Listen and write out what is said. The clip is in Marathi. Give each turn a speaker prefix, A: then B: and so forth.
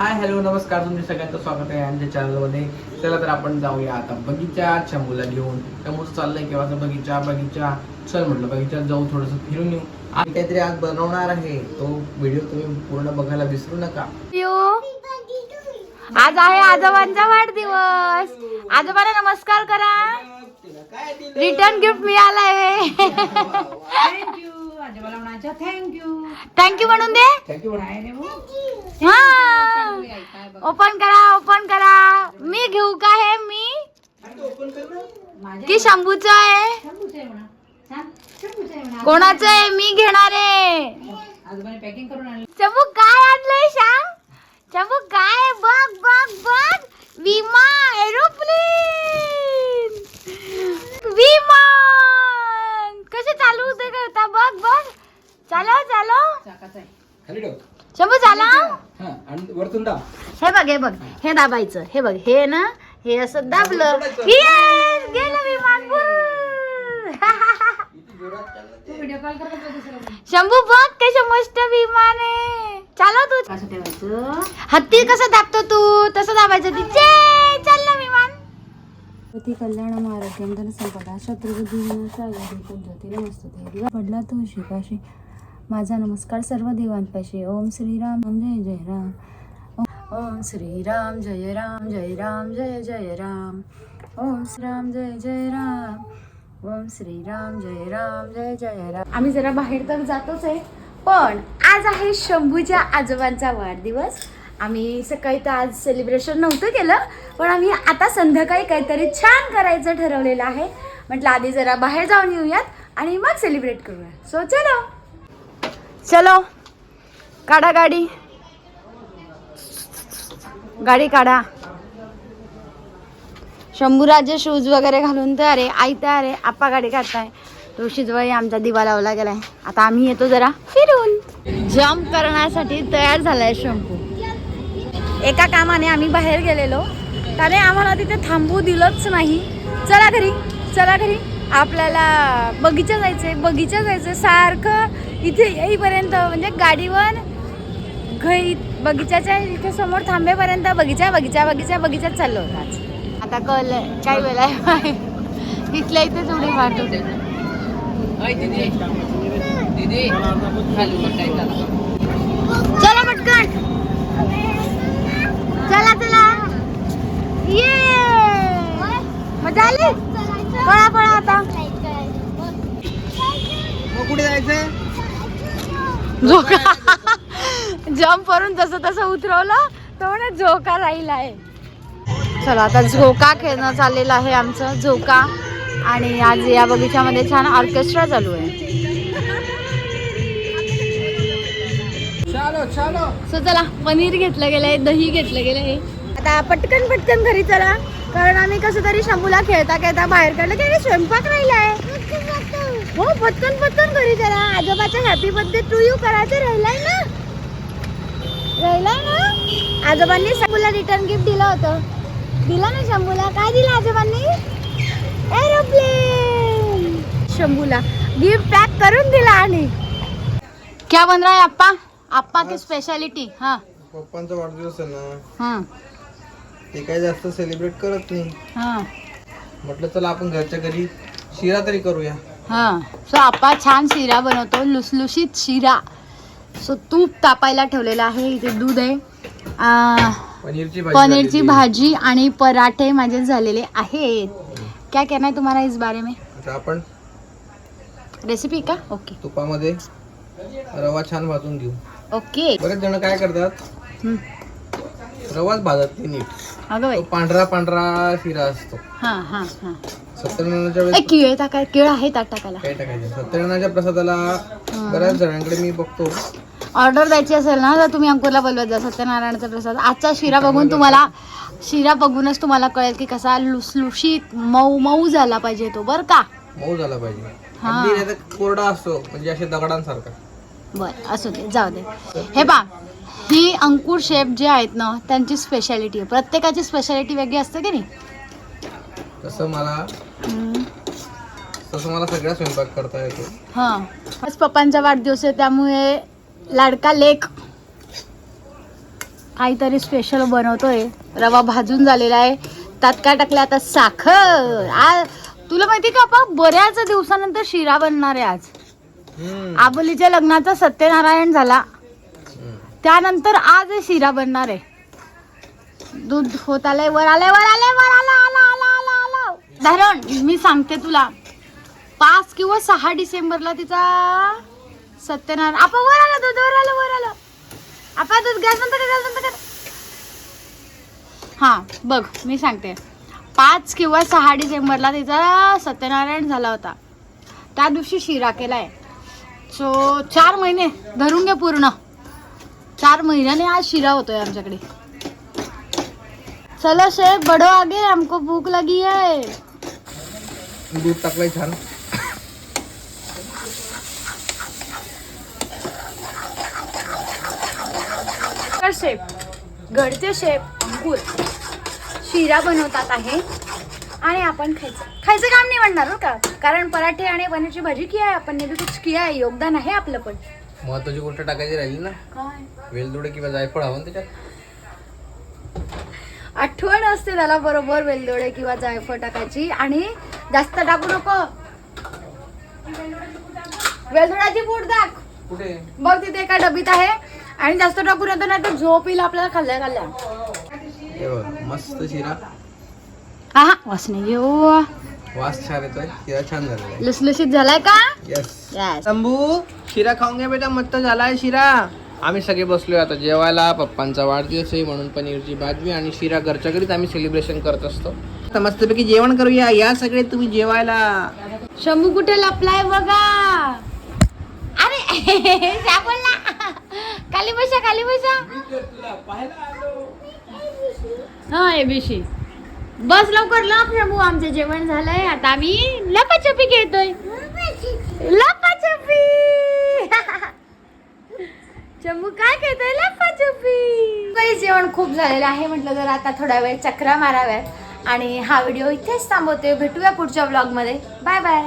A: हाय हॅलो नमस्कार तुमच्या सगळ्यांचं स्वागत आहे आमच्या चॅनलमध्ये. चला तर आपण जाऊया आता बगीचा चंबूला घेऊन. चंबूचं चाललंय केव्हाचा बगीचा बगीचा. चल म्हटलं बगीच्यात जाऊ थोडंसं फिरून येऊ. आणि काहीतरी आज बनवणार आहे. तो व्हिडिओ तुम्ही पूर्ण बघायला विसरू नका.
B: आज आहे आजोबांचा वाढदिवस. आजोबाला नमस्कार करा. रिटर्न गिफ्ट मिळालंय.
C: थँक्यू आजोबाला म्हणायचं थँक्यू
B: थँक्यू म्हणून दे.
A: थँक्यू
C: काय रे भाऊ?
B: हा.
C: काय बघ
B: ओपन करा ओपन करा. मी घेऊ का हे? मी?
C: माझ्या
B: की शंभूचं आहे?
C: शंभूचं आहे म्हणा. सांग शंभूचं आहे म्हणा.
B: कोणाचं आहे? मी घेणार आहे.
C: आजोबाने पॅकिंग करून आणलं.
B: शंभू काय आणलंय सांग? शंभू काय? बघ बघ बघ. विमान एरोप्लेन विमान कसे चालू होते करता बघ बघ चालव चालव
C: चाकाचं आहे
A: खाली ठेव.
B: शंभू
A: हा आणि वरतून दाब.
B: हे बघ हे बघ हे. दाबायचं. हे बघ हे ना हे असं दाबलं. Yes! गेलं विमान.
C: तू. व्हिडिओ कॉल करत होता दुसऱ्याला
B: शंभू बघ कसे मस्त विमान आहे. चालव तू.
C: कसं ठेवायचं.
B: हत्ती कसं दाबतो तू? तसं दाबायचं तिचे चाललं विमान.
D: पती कल्याणम आरोग्यम धनसंपदा शत्रुबुद्धी विनाशाय दिवा पडला तो शिकाशी माझा नमस्कार सर्व देवांपाशी. ओम श्रीराम ओम जय जय राम. ओम- ओम श्रीराम जय राम जय राम जय जय राम. ओम श्रीराम जय जय राम. ओम श्रीराम जय राम जय जय राम.
B: आम्ही जरा बाहेर तर जातोच आहे पण आज आहे शंभूच्या आजोबांचा वाढदिवस. आम्ही सकाळी तर आज सेलिब्रेशन नव्हतं केलं पण आम्ही आता संध्याकाळी काहीतरी छान करायचं ठरवलेलं आहे. म्हटलं आधी जरा बाहेर जाऊन येऊयात आणि मग सेलिब्रेट करूया सो चलो. चलो काढा गाडी. गाडी काढा. शंभूराजे शूज वगैरे घालून तर अरे आई तर अरे आप्पा गाडी काढताय. तो शिजवाई आमचा दिवा लावला गेलाय. आता आम्ही येतो जरा फिरून. जम्प करण्यासाठी तयार झालाय शंभू. एका कामाने आम्ही बाहेर गेलेलो. त्याने आम्हाला तिथे थांबू दिलंच नाही. चला घरी चला घरी. आपल्याला बगीचा जायचंय बगीचा जायचंय. सारखं इथे येईपर्यंत म्हणजे गाडीवर घरी बगीच्याच्या इथे समोर थांबेपर्यंत बगीचा बगीचा बगीचा बगीचाच चाललो होता. आता कल काय वेळा इथल्या इथेच उडी मारतो चला पटकन. चला चला. ये. मजा आली? पळा पळा आता.
A: कुठे जायचंय?
B: झोका. जम्प करून जसं तसं उतरवलं तो म्हणे झोका राहिला आहे. चला आता झोका खेळणं चाललेलं आहे आमचं झोका. आणि आज या बगीच्यामध्ये छान ऑर्केस्ट्रा चालू आहे.
A: चालो चालो.
B: सो चला पनीर घेतलं गेलंय दही घेतलं गेलंय आता पटकन पटकन घरी चला. कारण आम्ही कसं तरी शंभूला खेळता खेळता बाहेर काढलं की स्वयंपाक राहिलाय हो पटकन पटकन घरी चला आजोबाच्या हॅपी बर्थडे टू यू करायचं राहिलाय ना. राहिलाय ना? आजोबांनी शंभूला रिटर्न गिफ्ट दिलं होतं. दिलं ना शंभूला? काय दिलं आजोबांनी? एरोप्लेन शंभूला. गिफ्ट पॅक करून दिला आणि. क्या बन रहा है अप्पा? अप्पा की स्पेशालिटी हाँ.
A: पप्पांचा वाढदिवस आहे ना.
B: हाँ.
A: ते काही जास्त सेलिब्रेट करत नाही.
B: हाँ.
A: म्हटलं चला आपण घरच्या घरी शिरा तरी करूया.
B: हाँ. सो आप्पा छान शिरा बनवतो लुसलुशीत शिरा. सो तूप तापायला ठेवलेलं आहे इथे दूध आहे.
A: पनीरची भाजी
B: पनीरची
A: झालेली.
B: भाजी आणि पराठे माझे झालेले आहेत. क्या कहना है तुम्हारा इस बारे में?
A: आता आपण
B: रेसिपी का? ओके
A: तुपामध्ये रवा छान भाजून घेऊ.
B: ओके
A: बरेच जण काय करतात. रवाच भाजत नाही नीट.
B: अगं
A: तो पांढरा पांढरा शिरा असतो.
B: हां हां हां.
A: सत्यनारायणाच्या
B: ए
A: वेळेस
B: केळ टाकाय केळ आहे ताट टाकायला.
A: काय टाकायचं. सत्यनारायणाच्या प्रसादाला बऱ्याच जणांकडे मी बघतो.
B: ऑर्डर द्यायची असेल ना तर तुम्ही अंकुरला बोलवत जा सत्यनारायणाचा प्रसाद. आजचा शिरा बघून तुम्हाला शिरा बघूनच तुम्हाला कळेल की कसा लुसलुशीत मऊ मऊ झाला पाहिजे तो बर का?
A: मऊ झाला पाहिजे.
B: हा.
A: अगदी नाही तर कोरडा असतो म्हणजे असे दगडांसारखा.
B: बर असू दे जाऊ दे. हे बा ही अंकुर शेफ जे आहेत ना त्यांची स्पेशालिटी आहे. प्रत्येकाची स्पेशालिटी वेगळी असते की नाही?
A: तसं मला. तसं मला स्वयंपाक करता येतो.
B: हां. आज पप्पांचा वाढदिवस आहे त्यामुळे लाडका लेख काहीतरी स्पेशल बनवतोय. रवा भाजून झालेला आहे. त्यात काय टाकलं आता? साखर. आ तुला माहिती का आपण बऱ्याच दिवसानंतर शिरा बनणार आहे आज. आबोलीच्या लग्नाचा सत्यनारायण झाला. त्यानंतर आज शिरा बनणार आहे. दूध होत आलंय. वर आलंय वर आलंय वर आलं आलं आलं आलं आलं. धरण मी सांगते तुला. पाच किंवा सहा डिसेंबरला तिचा सत्यनारायण आपण वर आलं दूध वर आलं वर आलं. आपण दूध गॅस बंद कर गॅस बंद कर. हा बघ मी सांगते. पाच किंवा सहा डिसेंबरला तिचा सत्यनारायण झाला होता. त्या दिवशी शिरा केलाय. सो चार महिने धरून घे पूर्ण. चार महिन्याने आज शिरा होतोय आमच्याकडे. चलो शेफ बडो आगे हमको भूक लगी है.
A: दूध टाकलाय छान.
B: तर शेफ घरचे शेफ अंकुर शिरा बनवतात आहे. आणि आपण खायचं. खायचं काम नाही म्हणणार हो का? कारण पराठे आणि पनीरची भाजी किया आहे आपण. ने भी कुछ किया आहे. योगदान आहे आपलं पण.
A: महत्वाची गोष्ट टाकायची राहिली ना?
B: काय?
A: वेलदोडे किंवा जायफळ हवं त्याच्यात?
B: आठवण असते त्याला बरोबर वेलदोडे किंवा जायफळ टाकायची. आणि जास्त टाकू नको. वेलदोड्याची पूड टाक
A: कुठे?
B: बघ तिथे एका डबीत आहे. आणि जास्त टाकू नका नाही तर झोप येईल आपल्याला खाल्ल्या खाल्ल्या.
A: मस्त शिरा.
B: हा हा वासने घेऊ
A: वास छान येतोय शिरा छान झालेला आहे.
B: लुसलुसीत झालाय का?
A: Yes
B: Yes.
A: शंभू शिरा खाऊन घ्या बेटा मस्त झालाय शिरा. आम्ही सगळे बसलोय आता जेवायला पप्पांचा वाढदिवस आहे म्हणून पनीरची भाजी आणि शिरा घरच्या घरीच आम्ही सेलिब्रेशन करत असतो. आता मस्तपैकी जेवण करूया या सगळे तुम्ही जेवायला.
B: शंभू कुठे लपलाय बघा. अरे सापडला. खाली बसा खाली बसा. हा एबीसी. बस लवकर लप शंभू आमचं जेवण झालंय. आता आम्ही लपाछपी खेळतोय. लपाछपी. शंभू काय खेळतोय? लपाछपी. काही जेवण खूप झालेलं आहे. म्हटलं जर आता थोडा वेळ चक्रा माराव्यात. आणि हा व्हिडिओ इथेच थांबवते भेटूया पुढच्या ब्लॉगमध्ये बाय बाय